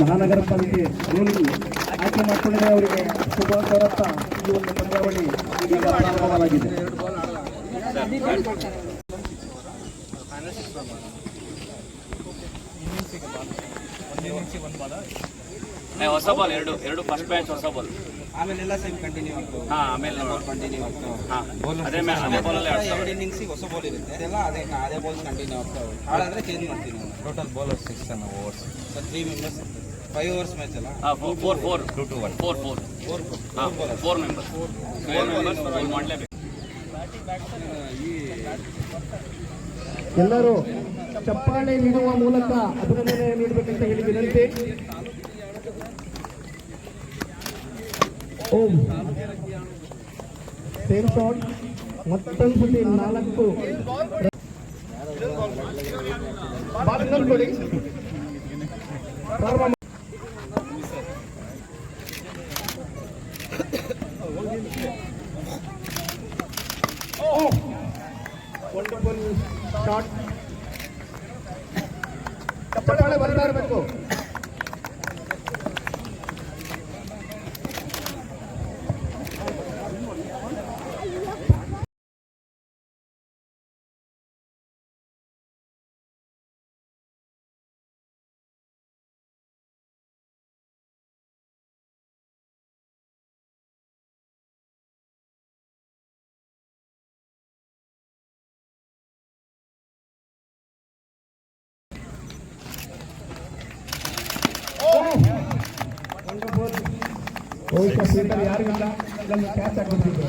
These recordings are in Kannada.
ಮಹಾನಗರ ಪಾಲಿಕೆ ಬೌಲಿಂಗ್ ಆಯ್ಕೆ ಮಾಡಿಕೊಂಡಿದೆ ಅವರಿಗೆ ಸುಭಾಷ್ ಅವರತ್ತ ಈ ಒಂದು ಪಂದ್ಯಾವಳಿ ಈಗ ಪ್ರಾರಂಭವಾಗಿದೆ. ಹೊಸ ಬಾಲ್ ಎರಡು ಎರಡು ಫಸ್ಟ್ ಮ್ಯಾಚ್ ಹೊಸ ಬಾಲ್ ಆಮೇಲೆಲ್ಲ ಸೇಮ್ ಕಂಟಿನ್ಯೂ ಆಗ್ತದೆ ಹಾ ಆಮೇಲೆ ಬಾಲ್ ಕಂಟಿನ್ಯೂ ಆಗ್ತದೆ ಹಾ ಅದೇ ಮ್ಯಾಚ್ ಅದೇ ಬಾಲಲ್ಲೇ ಆಡ್ತಾರೆ ಎರಡು ಇನ್ನಿಂಗ್ಸಿಗೆ ಹೊಸ ಬಾಲ್ ಇರುತ್ತೆ. ಅದೆಲ್ಲ ಅದೇ ಅದೇ ಬಾಲ್ಸ್ ಕಂಟಿನ್ಯೂ ಆಗ್ತಾವೆ ಹಾಳಾದ್ರೆ ಚೇಂಜ್ ಮಾಡ್ತೀನಿ ಟೋಟಲ್ ಬೋಲರ್ ಸಿಕ್ಸ್ ಅನ್ನ overs sir three members five overs match ಅಲ್ಲ? ಹಾಂ four four two two one four four four ಹಾಂ four members four members ball ಮಾಡಲೇಬೇಕು. ಎಲ್ಲರೂ ಚಪ್ಪಾಳೆ ನೀಡುವ ಮೂಲಕ ಅಭಿನಂದನೆ ನೀಡಬೇಕಂತ ಹೇಳಿ ವಿನಂತಿ. ಓಂ ಸೇಮ್ ಶಾಟ್ ಮತ್ತೊಂದು ಸತಿ ನಾಲ್ಕು ಬಾಲ್ ಇನ್ನೊಂದು ಕೊಡಿ ಪ್ರಾರಂಭ ಮಾಡಿ. ವಂಡರ್ಫುಲ್ ಶಾಟ್ ಚಪ್ಪಾಳೆ ಬರ್ತಾ ಇರಬೇಕು ಬಹುಶಃ ಫೀಲ್ಡರ್ ಯಾರಿಗಿಲ್ಲ ಇದನ್ನು ಕ್ಯಾಚ್ ಆಗಿಬಿಟ್ಟಿದ್ರು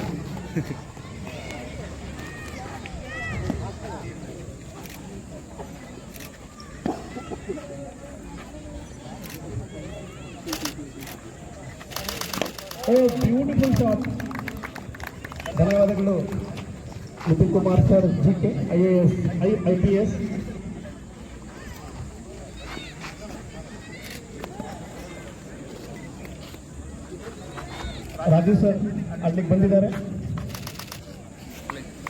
ಓ ಬ್ಯೂಟಿಫುಲ್ ಶಾಟ್ ಧನ್ಯವಾದಗಳು Nitin Kumar sir G K I A S I I P S Raju sir ಅಲ್ಲಿಗೆ ಬಂದಿದ್ದಾರೆ.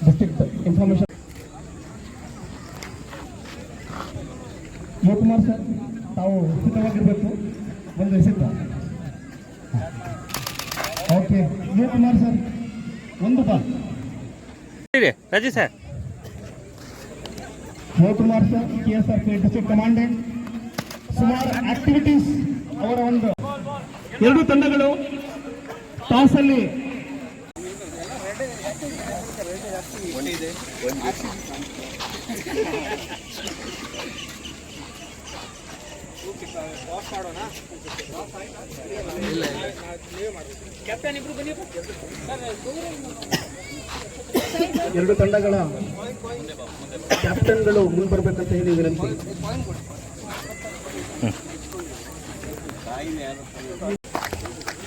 ಡಿಸ್ಟ್ರಿಕ್ಟ್ ಇನ್ಫಾರ್ಮೇಶನ್ ಶಿವಕುಮಾರ್ ಸರ್ ತಾವು ಉಚಿತವಾಗಿರ್ಬೇಕು. ಒಂದು ಎಸೆತ ಓಕೆ ಶಿವಕುಮಾರ್ ಸರ್ ಒಂದು ball Rajeev sir. Shivakumar sir K S R P district commandant ಸುಮಾರು ಆಕ್ಟಿವಿಟೀಸ್ ಅವರ ಒಂದು. ಎರಡು ತಂಡಗಳು ಟಾಸಲ್ಲಿ. ಎರಡು ತಂಡಗಳ ಕ್ಯಾಪ್ಟನ್ಗಳು ಮುಂಬರ್ಬೇಕಂತ ಹೇಳಿ ವಿನಂತಿ.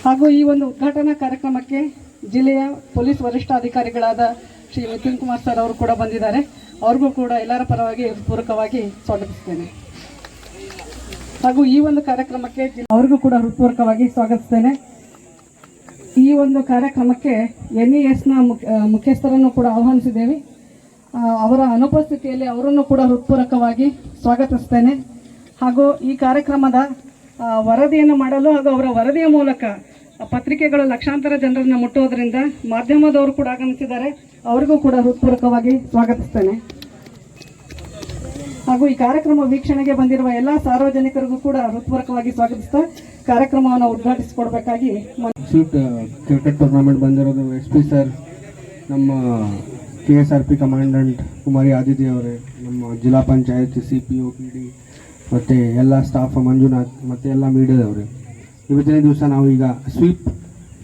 ಹಾಗೂ ಈ ಒಂದು ಉದ್ಘಾಟನಾ ಕಾರ್ಯಕ್ರಮಕ್ಕೆ ಜಿಲ್ಲೆಯ ಪೊಲೀಸ್ ವರಿಷ್ಠಾಧಿಕಾರಿಗಳಾದ ಶ್ರೀ ನಿತಿನ್ ಕುಮಾರ್ ಸರ್ ಅವರು ಕೂಡ ಬಂದಿದ್ದಾರೆ. ಅವ್ರಿಗೂ ಕೂಡ ಎಲ್ಲರ ಪರವಾಗಿ ಹೃತ್ಪೂರ್ವಕವಾಗಿ ಸ್ವಾಗತಿಸ್ತೇನೆ. ಹಾಗೂ ಈ ಒಂದು ಕಾರ್ಯಕ್ರಮಕ್ಕೆ ಅವ್ರಿಗೂ ಕೂಡ ಹೃತ್ಪೂರ್ವಕವಾಗಿ ಸ್ವಾಗತಿಸ್ತೇನೆ. ಈ ಒಂದು ಕಾರ್ಯಕ್ರಮಕ್ಕೆ ಎನ್ ಇ ಎಸ್ನ ಮುಖ್ಯಸ್ಥರನ್ನು ಕೂಡ ಆಹ್ವಾನಿಸಿದ್ದೇವೆ. ಅವರ ಅನುಪಸ್ಥಿತಿಯಲ್ಲಿ ಅವರನ್ನು ಕೂಡ ಹೃತ್ಪೂರ್ವಕವಾಗಿ ಸ್ವಾಗತಿಸ್ತೇನೆ. ಹಾಗೂ ಈ ಕಾರ್ಯಕ್ರಮದ ವರದಿಯನ್ನು ಮಾಡಲು ಹಾಗೂ ಅವರ ವರದಿಯ ಮೂಲಕ ಪತ್ರಿಕೆಗಳು ಲಕ್ಷಾಂತರ ಜನರನ್ನು ಮುಟ್ಟೋದ್ರಿಂದ ಮಾಧ್ಯಮದವರು ಕೂಡ ಆಗಮಿಸಿದ್ದಾರೆ. ಅವರಿಗೂ ಕೂಡ ಹೃತ್ಪೂರ್ವಕವಾಗಿ ಸ್ವಾಗತಿಸ್ತೇನೆ. ಹಾಗೂ ಈ ಕಾರ್ಯಕ್ರಮ ವೀಕ್ಷಣೆಗೆ ಬಂದಿರುವ ಎಲ್ಲ ಸಾರ್ವಜನಿಕರಿಗೂ ಕೂಡ ಹೃತ್ಪೂರ್ವಕವಾಗಿ ಸ್ವಾಗತಿಸ್ತಾ ಕಾರ್ಯಕ್ರಮವನ್ನು ಉದ್ಘಾಟಿಸಿಕೊಡ್ಬೇಕಾಗಿ ಕ್ರಿಕೆಟ್ ಟೂರ್ನಮೆಂಟ್ ಬಂದಿರೋದು ಎಸ್ ಪಿ ಸರ್, ನಮ್ಮ K S R P commandant Kumari Aditya ಅವರೇ, ನಮ್ಮ ಜಿಲ್ಲಾ panchayat C P O, P D ಮತ್ತು ಎಲ್ಲ ಸ್ಟಾಫ್ ಮಂಜುನಾಥ್, ಮತ್ತು ಎಲ್ಲ ಮೀಡಿಯಾದವರು ಇವತ್ತಿನ ದಿವಸ ನಾವು ಈಗ ಸ್ವೀಪ್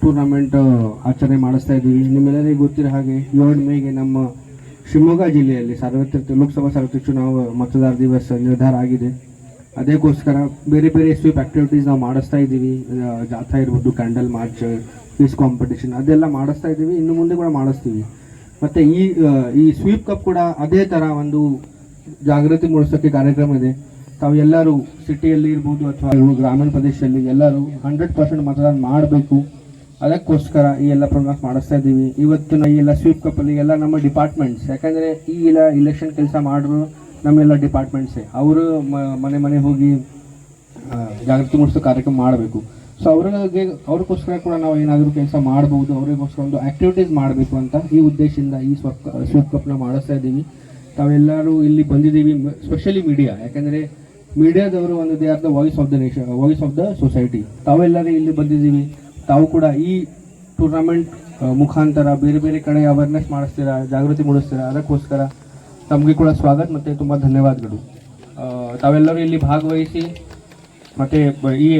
ಟೂರ್ನಮೆಂಟ್ ಆಚರಣೆ ಮಾಡಿಸ್ತಾ ಇದ್ದೀವಿ. ನಿಮ್ಮೆಲ್ಲರಿಗೂ ಗೊತ್ತಿರೋ ಹಾಗೆ ಏಳು ಮೇಗೆ ನಮ್ಮ ಶಿವಮೊಗ್ಗ ಜಿಲ್ಲೆಯಲ್ಲಿ ಸಾರ್ವತ್ರಿಕ ಲೋಕಸಭಾ ಸಾರ್ವತ್ರಿಕ ಚುನಾವ ಮತದಾರ ದಿವಸ ನಿರ್ಧಾರ ಆಗಿದೆ. ಅದಕ್ಕೋಸ್ಕರ ಬೇರೆ ಬೇರೆ ಸ್ವೀಪ್ ಆಕ್ಟಿವಿಟೀಸ್ ನಾವು ಮಾಡಿಸ್ತಾ ಇದ್ದೀವಿ. ಜಾಥಾ ಇರ್ಬೋದು ಕ್ಯಾಂಡಲ್ ಮಾರ್ಚ್ ಕ್ವಿಸ್ ಕಾಂಪಿಟೇಷನ್ ಅದೆಲ್ಲ ಮಾಡಿಸ್ತಾ ಇದ್ದೀವಿ. ಇನ್ನು ಮುಂದೆ ಕೂಡ ಮಾಡಿಸ್ತೀವಿ. ಮತ್ತು ಈ ಈ ಸ್ವೀಪ್ ಕಪ್ ಕೂಡ ಅದೇ ಥರ ಒಂದು ಜಾಗೃತಿ ಮೂಡಿಸೋಕ್ಕೆ ಕಾರ್ಯಕ್ರಮ ಇದೆ. ತಾವು ಎಲ್ಲರೂ ಸಿಟಿಯಲ್ಲಿ ಇರ್ಬೋದು ಅಥವಾ ಗ್ರಾಮೀಣ ಪ್ರದೇಶದಲ್ಲಿ ಎಲ್ಲರೂ ಹಂಡ್ರೆಡ್ ಪರ್ಸೆಂಟ್ ಮತದಾನ ಮಾಡಬೇಕು. ಅದಕ್ಕೋಸ್ಕರ ಈ ಎಲ್ಲ ಪ್ರೋಗ್ರಾಮ್ಸ್ ಮಾಡಿಸ್ತಾ ಇದ್ದೀವಿ. ಇವತ್ತು ಈ ಎಲ್ಲ ಸ್ವೀಪ್ ಕಪ್ಪಲ್ಲಿ ಎಲ್ಲ ನಮ್ಮ ಡಿಪಾರ್ಟ್ಮೆಂಟ್ಸ್ ಯಾಕಂದರೆ ಈ ಎಲ್ಲ ಇಲೆಕ್ಷನ್ ಕೆಲಸ ಮಾಡೋರು ನಮ್ಮೆಲ್ಲ ಡಿಪಾರ್ಟ್ಮೆಂಟ್ಸೇ ಅವರು ಮನೆ ಮನೆ ಹೋಗಿ ಜಾಗೃತಿ ಮೂಡಿಸೋ ಕಾರ್ಯಕ್ರಮ ಮಾಡಬೇಕು. ಸೊ ಅವ್ರಿಗೆ, ಅವ್ರಿಗೋಸ್ಕರ ಕೂಡ ನಾವು ಏನಾದರೂ ಕೆಲಸ ಮಾಡ್ಬೋದು, ಅವರಿಗೋಸ್ಕರ ಒಂದು ಆಕ್ಟಿವಿಟೀಸ್ ಮಾಡಬೇಕು ಅಂತ ಈ ಉದ್ದೇಶದಿಂದ ಈ ಸ್ವಪ್ ಸ್ವೀಪ್ ಕಪ್ನ ಮಾಡಿಸ್ತಾ ಇದ್ದೀವಿ. ತಾವೆಲ್ಲರೂ ಇಲ್ಲಿ ಬಂದಿದ್ದೀವಿ ಸ್ಪೆಷಲಿ ಮೀಡಿಯಾ ಯಾಕಂದರೆ ಮೀಡಿಯಾದವರು ಒಂದು they are the voice of the nation voice of the society ತಾವೆಲ್ಲರೂ ಇಲ್ಲಿ ಬಂದಿದ್ದೀವಿ. ತಾವು ಕೂಡ ಈ ಟೂರ್ನಮೆಂಟ್ ಮುಖಾಂತರ ಬೇರೆ ಬೇರೆ ಕಡೆ ಅವೇರ್ನೆಸ್ ಮಾಡಿಸ್ತೀರಾ, ಜಾಗೃತಿ ಮೂಡಿಸ್ತೀರಾ, ಅದಕ್ಕೋಸ್ಕರ ತಮಗೆ ಕೂಡ ಸ್ವಾಗತ ಮತ್ತು ತುಂಬ ಧನ್ಯವಾದಗಳು. ತಾವೆಲ್ಲರೂ ಇಲ್ಲಿ ಭಾಗವಹಿಸಿ ಮತ್ತು ಈ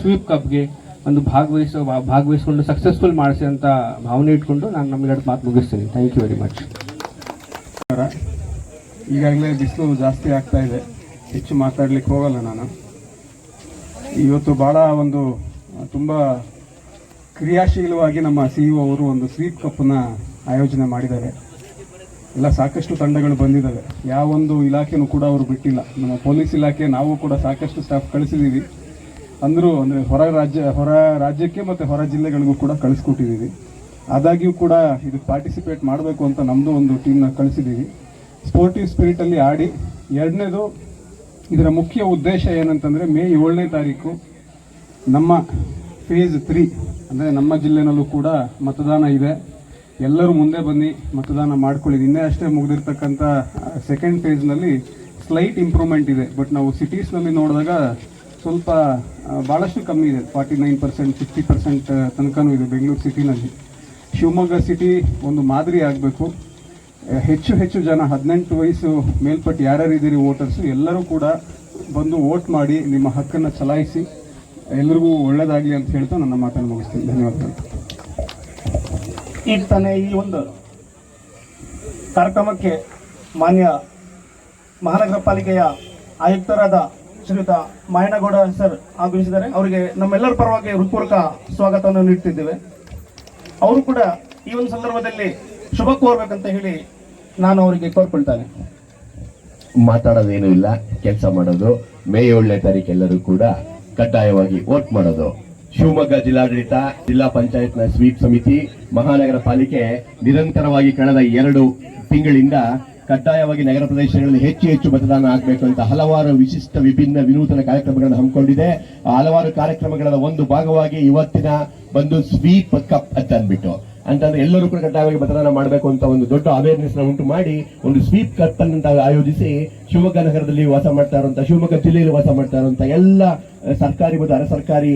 ಸ್ವೀಪ್ ಕಪ್ಗೆ ಒಂದು ಭಾಗವಹಿಸೋ ಭಾಗವಹಿಸಿಕೊಂಡು ಸಕ್ಸಸ್ಫುಲ್ ಮಾಡಿಸಿ ಅಂತ ಭಾವನೆ ಇಟ್ಕೊಂಡು ನಾನು ನಮ್ಮೆರಡು ಮಾತು ಮುಗಿಸ್ತೀನಿ. ಥ್ಯಾಂಕ್ ಯು ವೆರಿ ಮಚ್ ಈಗಾಗಲೇ ಬಿಸಿಲು ಜಾಸ್ತಿ ಆಗ್ತಾ ಇದೆ. ಹೆಚ್ಚು ಮಾತಾಡ್ಲಿಕ್ಕೆ ಹೋಗಲ್ಲ ನಾನು. ಇವತ್ತು ಭಾಳ ಒಂದು, ತುಂಬ ಕ್ರಿಯಾಶೀಲವಾಗಿ ನಮ್ಮ ಸಿ ಅವರು ಒಂದು ಸ್ವೀಪ್ ಕಪ್ಪನ್ನ ಆಯೋಜನೆ ಮಾಡಿದ್ದಾರೆ. ಎಲ್ಲ ಸಾಕಷ್ಟು ತಂಡಗಳು ಬಂದಿದ್ದಾವೆ. ಯಾವೊಂದು ಇಲಾಖೆನೂ ಕೂಡ ಅವರು ಬಿಟ್ಟಿಲ್ಲ. ನಮ್ಮ ಪೊಲೀಸ್ ಇಲಾಖೆ, ನಾವು ಕೂಡ ಸಾಕಷ್ಟು ಸ್ಟಾಫ್ ಕಳಿಸಿದ್ದೀವಿ ಅಂದರೂ ಅಂದರೆ ಹೊರ ರಾಜ್ಯ, ಹೊರ ರಾಜ್ಯಕ್ಕೆ ಮತ್ತು ಹೊರ ಜಿಲ್ಲೆಗಳಿಗೂ ಕೂಡ ಕಳಿಸ್ಕೊಟ್ಟಿದ್ದೀವಿ ಆದಾಗ್ಯೂ ಕೂಡ ಇದು ಪಾರ್ಟಿಸಿಪೇಟ್ ಮಾಡಬೇಕು ಅಂತ ನಮ್ಮದು ಒಂದು ಟೀಮ್ನ ಕಳಿಸಿದ್ದೀವಿ ಸ್ಪೋರ್ಟಿವ್ ಸ್ಪಿರಿಟಲ್ಲಿ ಆಡಿ, ಎರಡನೇದು ಇದರ ಮುಖ್ಯ ಉದ್ದೇಶ ಏನಂತಂದರೆ ಮೇ ಏಳನೇ ತಾರೀಕು ನಮ್ಮ ಫೇಸ್ ತ್ರೀ ಅಂದರೆ ನಮ್ಮ ಜಿಲ್ಲೆನಲ್ಲೂ ಕೂಡ ಮತದಾನ ಇದೆ. ಎಲ್ಲರೂ ಮುಂದೆ ಬನ್ನಿ, ಮತದಾನ ಮಾಡ್ಕೊಳ್ಳಿ. ಇನ್ನೇ ಅಷ್ಟೇ ಮುಗಿದಿರ್ತಕ್ಕಂಥ ಸೆಕೆಂಡ್ ಫೇಸ್ನಲ್ಲಿ ಸ್ಲೈಟ್ ಇಂಪ್ರೂವ್ಮೆಂಟ್ ಇದೆ. ಬಟ್ ನಾವು ಸಿಟೀಸ್ನಲ್ಲಿ ನೋಡಿದಾಗ ಸ್ವಲ್ಪ ಭಾಳಷ್ಟು ಕಮ್ಮಿ ಇದೆ. Forty nine percent fifty percent ತನಕನೂ ಇದೆ ಬೆಂಗಳೂರು ಸಿಟಿನಲ್ಲಿ ಶಿವಮೊಗ್ಗ ಸಿಟಿ ಒಂದು ಮಾದರಿ ಆಗಬೇಕು. ಹೆಚ್ಚು ಹೆಚ್ಚು ಜನ, ಹದಿನೆಂಟು ವಯಸ್ಸು ಮೇಲ್ಪಟ್ಟು ಯಾರ್ಯಾರು ಇದ್ದೀರಿ ವೋಟರ್ಸು ಎಲ್ಲರೂ ಕೂಡ ಬಂದು ವೋಟ್ ಮಾಡಿ ನಿಮ್ಮ ಹಕ್ಕನ್ನು ಚಲಾಯಿಸಿ, ಎಲ್ರಿಗೂ ಒಳ್ಳೆಯದಾಗಲಿ ಅಂತ ಹೇಳ್ತಾ ನನ್ನ ಮಾತನ್ನು ಮುಗಿಸ್ತೀನಿ. ಧನ್ಯವಾದಗಳು. ಈಗ ತಾನೇ ಈ ಒಂದು ಕಾರ್ಯಕ್ರಮಕ್ಕೆ ಮಾನ್ಯ ಮಹಾನಗರ ಪಾಲಿಕೆಯ ಆಯುಕ್ತರಾದ ಶ್ರೀಯುತ ಮಾಯನಗೌಡ ಸರ್ ಆಗಮಿಸಿದ್ದಾರೆ. ಅವರಿಗೆ ನಮ್ಮೆಲ್ಲರ ಪರವಾಗಿ ಹೃತ್ಪೂರ್ವಕ ಸ್ವಾಗತವನ್ನು ನೀಡ್ತಿದ್ದೇವೆ. ಅವರು ಕೂಡ ಈ ಒಂದು ಸಂದರ್ಭದಲ್ಲಿ ಶುಭ ಕೋರ್ಬೇಕಂತ ಹೇಳಿ ನಾನು ಅವರಿಗೆ ಕೋರ್ಕೊಳ್ತಾನೆ. ಮಾತಾಡೋದೇನು ಇಲ್ಲ, ಕೆಲಸ ಮಾಡೋದು, ಮೇ ಏಳನೇ ತಾರೀಕು ಎಲ್ಲರೂ ಕೂಡ ಕಡ್ಡಾಯವಾಗಿ ವೋಟ್ ಮಾಡೋದು. ಶಿವಮೊಗ್ಗ ಜಿಲ್ಲಾಡಳಿತ, ಜಿಲ್ಲಾ ಪಂಚಾಯತ್ನ ಸ್ವೀಪ್ ಸಮಿತಿ, ಮಹಾನಗರ ಪಾಲಿಕೆ ನಿರಂತರವಾಗಿ ಕಳೆದ ಎರಡು ತಿಂಗಳಿಂದ ಕಡ್ಡಾಯವಾಗಿ ನಗರ ಪ್ರದೇಶಗಳಲ್ಲಿ ಹೆಚ್ಚು ಹೆಚ್ಚು ಮತದಾನ ಆಗಬೇಕು ಅಂತ ಹಲವಾರು ವಿಶಿಷ್ಟ, ವಿಭಿನ್ನ, ವಿನೂತನ ಕಾರ್ಯಕ್ರಮಗಳನ್ನು ಹಮ್ಮಿಕೊಂಡಿದೆ. ಹಲವಾರು ಕಾರ್ಯಕ್ರಮಗಳ ಒಂದು ಭಾಗವಾಗಿ ಇವತ್ತಿನ ಬಂದು ಸ್ವೀಪ್ ಕಪ್ ಅಂತ ಅಂದ್ಬಿಟ್ಟು. ಅಂತಂದ್ರೆ ಎಲ್ಲರೂ ಕೂಡ ಕಡ್ಡಾಯವಾಗಿ ಮತದಾನ ಮಾಡಬೇಕು ಅಂತ ಒಂದು ದೊಡ್ಡ ಅವೇರ್ನೆಸ್ ಉಂಟು ಮಾಡಿ ಒಂದು ಸ್ವೀಪ್ ಕತ್ ಆಯೋಜಿಸಿ ಶಿವಮೊಗ್ಗ ನಗರದಲ್ಲಿ ವಾಸ ಮಾಡ್ತಾ ಇರುವಂತಹ ಶಿವಮೊಗ್ಗ ಜಿಲ್ಲೆಯಲ್ಲಿ ವಾಸ ಮಾಡ್ತಾ ಇರುವಂತಹ ಎಲ್ಲ ಸರ್ಕಾರಿ ಮತ್ತು ಅರೆ ಸರ್ಕಾರಿ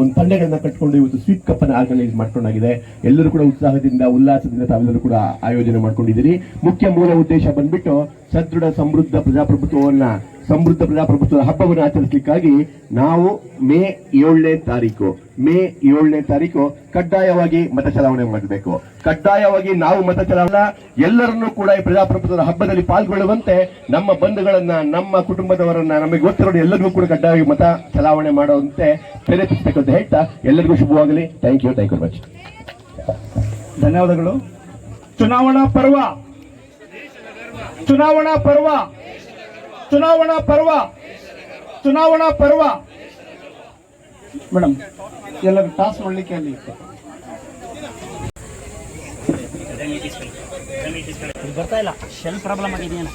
ಒಂದು ತಂಡಗಳನ್ನ ಕಟ್ಟಿಕೊಂಡು ಇವತ್ತು ಸ್ವೀಪ್ ಕಪ್ ಅನ್ನು ಆರ್ಗನೈಸ್ ಮಾಡ್ಕೊಂಡಾಗಿದೆ. ಎಲ್ಲರೂ ಕೂಡ ಉತ್ಸಾಹದಿಂದ, ಉಲ್ಲಾಸದಿಂದ ತಾವೆಲ್ಲರೂ ಕೂಡ ಆಯೋಜನೆ ಮಾಡ್ಕೊಂಡಿದ್ದೀರಿ. ಮುಖ್ಯ ಮೂಲ ಉದ್ದೇಶ ಬಂದ್ಬಿಟ್ಟು ಸದೃಢ, ಸಮೃದ್ಧ ಪ್ರಜಾಪ್ರಭುತ್ವವನ್ನ, ಸಮೃದ್ಧ ಪ್ರಜಾಪ್ರಭುತ್ವದ ಹಬ್ಬವನ್ನು ಆಚರಿಸಲಿಕ್ಕಾಗಿ ನಾವು ಮೇ ಏಳನೇ ತಾರೀಕು ಮೇ ಏಳನೇ ತಾರೀಕು ಕಡ್ಡಾಯವಾಗಿ ಮತ ಚಲಾವಣೆ ಮಾಡಬೇಕು. ಕಡ್ಡಾಯವಾಗಿ ನಾವು ಮತ ಚಲಾವಣೆ ಎಲ್ಲರನ್ನೂ ಕೂಡ ಈ ಪ್ರಜಾಪ್ರಭುತ್ವದ ಹಬ್ಬದಲ್ಲಿ ಪಾಲ್ಗೊಳ್ಳುವಂತೆ ನಮ್ಮ ಬಂಧುಗಳನ್ನ, ನಮ್ಮ ಕುಟುಂಬದವರನ್ನ, ನಮಗೆ ಗೊತ್ತಿರೋ ಎಲ್ಲರಿಗೂ ಕೂಡ ಕಡ್ಡಾಯವಾಗಿ ಮತ ಚಲಾವಣೆ ಮಾಡುವಂತೆ ಪ್ರೇರೇಪಿಸಬೇಕು ಅಂತ ಹೇಳ್ತಾ ಎಲ್ಲರಿಗೂ ಶುಭವಾಗಲಿ. Thank you thank you much ಧನ್ಯವಾದಗಳು. ಚುನಾವಣಾ ಪರ್ವ. ಚುನಾವಣಾ ಪರ್ವ. ಚುನಾವಣಾ ಪರ್ವ. ಚುನಾವಣಾ ಪರ್ವ. ಮೇಡಮ್ ಎಲ್ಲರೂ ಟಾಸ್ ಮಾಡಲಿಕ್ಕೆ ಅಲ್ಲಿ ಇತ್ತು. ಬರ್ತಾ ಇಲ್ಲ ಶೆಲ್ ಪ್ರಾಬ್ಲಮ್ ಆಗಿದೆಯೇನು